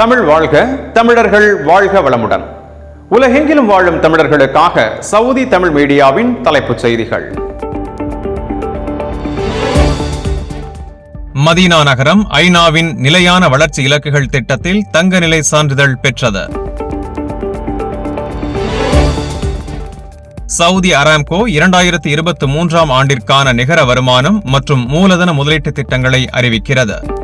தமிழ் வாழ்க தமிழர்கள் வாழ்க வளமுடன். உலகெங்கிலும் வாழும் தமிழர்களுக்காக சவுதி தமிழ் மீடியாவின் தலைப்புச் செய்திகள். மதீனா நகரம் ஐநாவின் நிலையான வளர்ச்சி இலக்குகள் திட்டத்தில் தங்க நிலை சான்றிதழ் பெற்றது. சவுதி அராம்கோ இரண்டாயிரத்தி இருபத்தி மூன்றாம் ஆண்டிற்கான நிகர வருமானம் மற்றும் மூலதன முதலீட்டு திட்டங்களை அறிவிக்கிறது.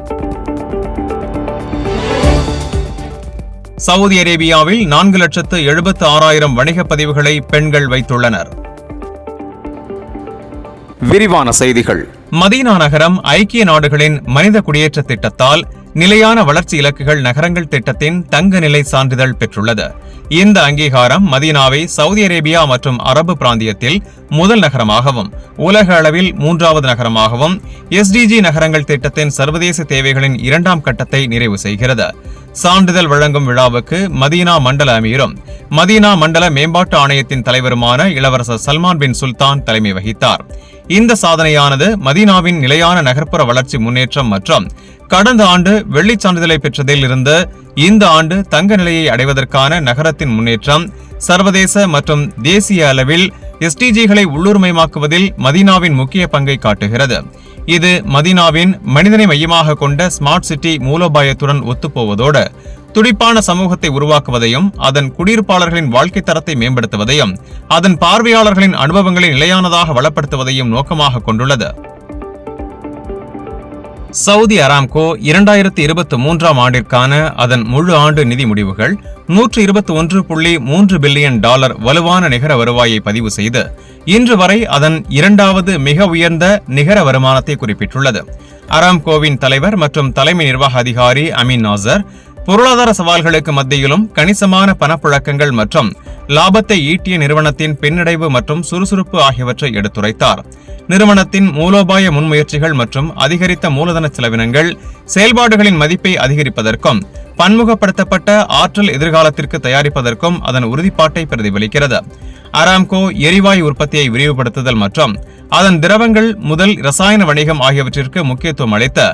சவுதி அரேபியாவில் நான்கு லட்சத்து எழுபத்து ஆறாயிரம் வணிகப் பதிவுகளை பெண்கள் வைத்துள்ளனர். விரிவான செய்திகள். மதீனா நகரம் ஐக்கிய நாடுகளின் மனித குடியேற்ற திட்டத்தால் நிலையான வளர்ச்சி இலக்குகள் நகரங்கள் திட்டத்தின் தங்க நிலை சான்றிதழ் பெற்றுள்ளது. இந்த அங்கீகாரம் மதீனாவை சவுதி அரேபியா மற்றும் அரபு பிராந்தியத்தில் முதல் நகரமாகவும் உலக அளவில் மூன்றாவது நகரமாகவும் எஸ்டிஜி நகரங்கள் திட்டத்தின் சர்வதேச தேவைகளின் இரண்டாம் கட்டத்தை நிறைவு செய்கிறது. சான்றிதழ் வழங்கும் விழாவுக்கு மதீனா மண்டல அமீரும் மதீனா மண்டல மேம்பாட்டு ஆணையத்தின் தலைவருமான இளவரசர் சல்மான் பின் சுல்தான் தலைமை வகித்தார். இந்த சாதனையானது மதீனாவின் நிலையான நகர்ப்புற வளர்ச்சி முன்னேற்றம் மற்றும் கடந்த ஆண்டு வெள்ளிச் சான்றிதழை பெற்றதில் இருந்து இந்த ஆண்டு தங்க நிலையை அடைவதற்கான நகரத்தின் முன்னேற்றம் சர்வதேச மற்றும் தேசிய அளவில் எஸ்டிஜிகளை உள்ளூர்மயமாக்குவதில் மதீனாவின் முக்கிய பங்கை காட்டுகிறது. இது மதீனாவின் மனிதனை மையமாக கொண்ட ஸ்மார்ட் சிட்டி மூலோபாயத்துடன் ஒத்துப்போவதோடு துடிப்பான சமூகத்தை உருவாக்குவதையும் அதன் குடியிருப்பாளர்களின் வாழ்க்கை தரத்தை மேம்படுத்துவதையும் அதன் பார்வையாளர்களின் அனுபவங்களை நிலையானதாக வளப்படுத்துவதையும் நோக்கமாக கொண்டுள்ளது. சவுதி அராம்கோ இரண்டாயிரத்தி இருபத்தி மூன்றாம் ஆண்டிற்கான அதன் முழு ஆண்டு நிதி முடிவுகள் நூற்று இருபத்தி ஒன்று புள்ளி மூன்று பில்லியன் டாலர் வலுவான நிகர வருவாயை பதிவு செய்து இன்று வரை அதன் இரண்டாவது மிக உயர்ந்த நிகர வருமானத்தை குறிப்பிட்டுள்ளது. அராம்கோவின் தலைவர் மற்றும் தலைமை நிர்வாக அதிகாரி அமீன் நாசர் பொருளாதார சவால்களுக்கு மத்தியிலும் கணிசமான பணப்புழக்கங்கள் மற்றும் லாபத்தை ஈட்டிய நிறுவனத்தின் பின்னடைவு மற்றும் சுறுசுறுப்பு ஆகியவற்றை எடுத்துரைத்தார். நிறுவனத்தின் மூலோபாய முன்முயற்சிகள் மற்றும் அதிகரித்த மூலதன செலவினங்கள் செயல்பாடுகளின் மதிப்பை அதிகரிப்பதற்கும் பன்முகப்படுத்தப்பட்ட ஆற்றல் எதிர்காலத்திற்கு தயாரிப்பதற்கும் அதன் உறுதிப்பாட்டை பிரதிபலிக்கிறது. அராம்கோ எரிவாயு உற்பத்தியை விரிவுபடுத்துதல் மற்றும் அதன் திரவங்கள் முதல் ரசாயன வணிகம் ஆகியவற்றிற்கு முக்கியத்துவம் அளித்து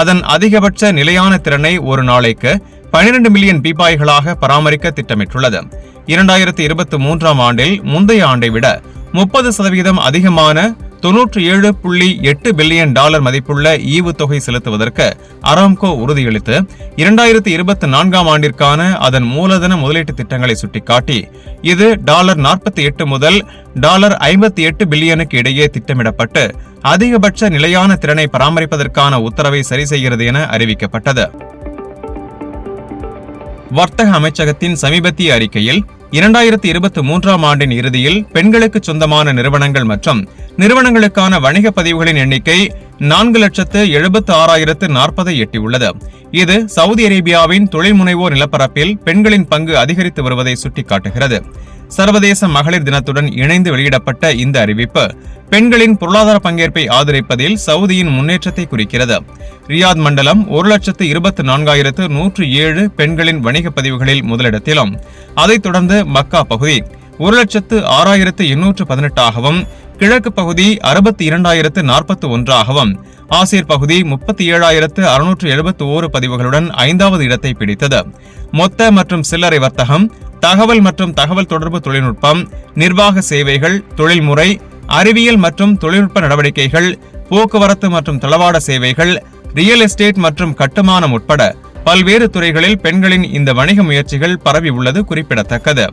அதன் அதிகபட்ச நிலையான திறனை ஒரு நாளைக்கு பனிரெண்டு மில்லியன் பீப்பாய்களாக பராமரிக்க திட்டமிட்டுள்ளது. இரண்டாயிரத்தி இருபத்தி மூன்றாம் ஆண்டில் முந்தைய ஆண்டை விட முப்பது சதவீதம் அதிகமான தொன்னூற்றி ஏழு புள்ளி எட்டு பில்லியன் டாலர் மதிப்புள்ள ஈவுத்தொகை செலுத்துவதற்கு அராம்கோ உறுதியளித்து இரண்டாயிரத்தி இருபத்தி நான்காம் ஆண்டிற்கான அதன் மூலதன முதலீட்டு திட்டங்களை சுட்டிக்காட்டி இது டாலர் நாற்பத்தி எட்டு முதல் டாலர் ஐம்பத்தி எட்டு பில்லியனுக்கு இடையே திட்டமிடப்பட்டு அதிகபட்ச நிலையான திறனை பராமரிப்பதற்கான உத்தரவை சரி செய்கிறது என அறிவிக்கப்பட்டது. வர்த்தக அமைச்சகத்தின் சமீபத்திய அறிக்கையில் இரண்டாயிரத்தி இருபத்தி மூன்றாம் ஆண்டின் இறுதியில் பெண்களுக்கு சொந்தமான நிறுவனங்கள் மற்றும் நிறுவனங்களுக்கான வணிக பதிவுகளின் எண்ணிக்கை நான்கு லட்சத்து எழுபத்து ஆறாயிரத்து நாற்பதை எட்டியுள்ளது. இது சவுதி அரேபியாவின் தொழில் முனைவோர் நிலப்பரப்பில் பெண்களின் பங்கு அதிகரித்து வருவதை சுட்டிக்காட்டுகிறது. சர்வதேச மகளிர் தினத்துடன் இணைந்து வெளியிடப்பட்ட இந்த அறிவிப்பு பெண்களின் பொருளாதார பங்கேற்பை ஆதரிப்பதில் சவுதியின் முன்னேற்றத்தை குறிக்கிறது. ரியாத் மண்டலம் ஒரு லட்சத்து இருபத்தி நான்காயிரத்து நூற்று ஏழு பெண்களின் வணிக பதிவுகளில் முதலிடத்திலும். அதைத் தொடர்ந்து மக்கா பகுதி ஒரு லட்சத்து ஆறாயிரத்து எண்ணூற்று பதினெட்டாகவும் கிழக்கு பகுதி அறுபத்தி இரண்டாயிரத்து நாற்பத்தி ஒன்றாகவும் ஆசிர் பகுதி முப்பத்தி ஏழாயிரத்து அறுநூற்று எழுபத்தி ஓரு பதிவுகளுடன் ஐந்தாவது இடத்தை பிடித்தது. மொத்த மற்றும் சில்லறை வர்த்தகம் தகவல் மற்றும் தகவல் தொடர்பு தொழில்நுட்பம் நிர்வாக சேவைகள் தொழில்முறை அறிவியல் மற்றும் தொழில்நுட்ப நடவடிக்கைகள் போக்குவரத்து மற்றும் தளவாட சேவைகள் ரியல் எஸ்டேட் மற்றும் கட்டுமானம் உட்பட பல்வேறு துறைகளில் பெண்களின் இந்த வணிக முயற்சிகள் பரவி உள்ளது குறிப்பிடத்தக்கது.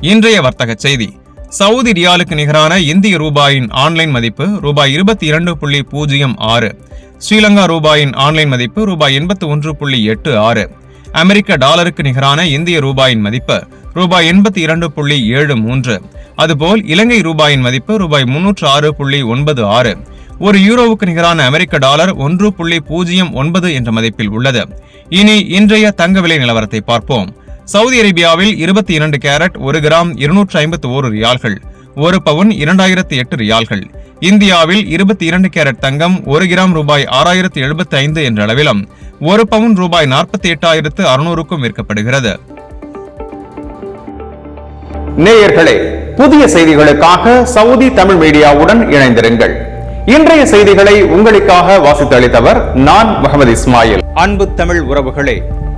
இன்றைய வர்த்தக செய்தி. சவுதி ரியாலுக்கு நிகரான இந்திய ரூபாயின் ஆன்லைன் மதிப்பு ரூபாய் இருபத்தி இரண்டு புள்ளி பூஜ்ஜியம் ஆறு. ஸ்ரீலங்கா ரூபாயின் ஆன்லைன் மதிப்பு ரூபாய் எண்பத்தி ஒன்று புள்ளி எட்டு ஆறு. அமெரிக்க டாலருக்கு நிகரான இந்திய ரூபாயின் மதிப்பு ரூபாய் எண்பத்தி இரண்டு புள்ளி ஏழு மூன்று. அதுபோல் இலங்கை ரூபாயின் மதிப்பு ரூபாய் முன்னூற்று ஆறு புள்ளி ஒன்பது ஆறு. ஒரு யூரோவுக்கு நிகரான அமெரிக்க டாலர் ஒன்று புள்ளி பூஜ்ஜியம் ஒன்பது என்ற மதிப்பில் உள்ளது. இனி இன்றைய தங்க விலை நிலவரத்தை பார்ப்போம். சவுதி அரேபியாவில் இருபத்தி இரண்டு கேரட் ஒரு கிராம் இருநூற்று ஐம்பத்தி ஓரு ரியால்கள் ஒரு பவுன் இரண்டாயிரத்தி எட்டு ரியால்கள். இந்தியாவில் இருபத்தி இரண்டு கேரட் தங்கம் ஒரு கிராம் ரூபாய் ஆறாயிரத்தி எழுபத்தி ஐந்து என்ற அளவிலும் ஒரு பவுன் ரூபாய் நாற்பத்தி எட்டாயிரத்து அறுநூறுக்கும் விற்கப்படுகிறது. நேயர்களே புதிய செய்திகளுக்காக சவுதி தமிழ் மீடியாவுடன் இணைந்திருங்கள். இன்றைய செய்திகளை உங்களுக்காக வாசித்து அளித்தவர் நான் முகமது இஸ்மாயில். அன்பு தமிழ் உறவுகளே